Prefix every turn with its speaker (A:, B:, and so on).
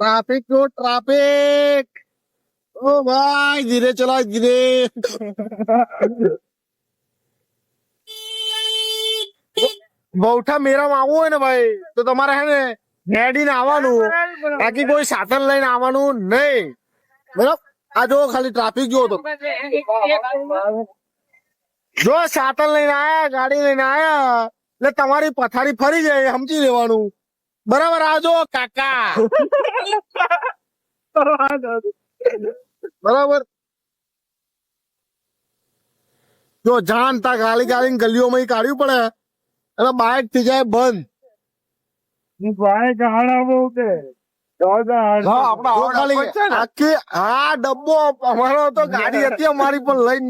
A: Traffic जो traffic ओ भाई धीरे चला धीरे બહુઠા મેરામાં આવવું હોય ને ભાઈ તો તમારે હે ને હેડીને આવવાનું બાકી કોઈ સાધન લઈને આવવાનું નહીં બરાબર આ જો ખાલી ટ્રાફિક જો તો જો સાધન લઈને આયા ગાડી લઈને આયા એટલે તમારી પથારી ફરી જાય સમજી લેવાનું. બરાબર આજો કાકા. બરાબર? જો જાણતા ગાલી ગાલી ગલીઓમાં કાઢ્યું પડે. અને બાઇક થઈ જાય બંધ.
B: ભાઈ ગાણા કે?
A: આખી હા ડબ્બો અમારો તો ગાડી હતી અમારી પણ લઈને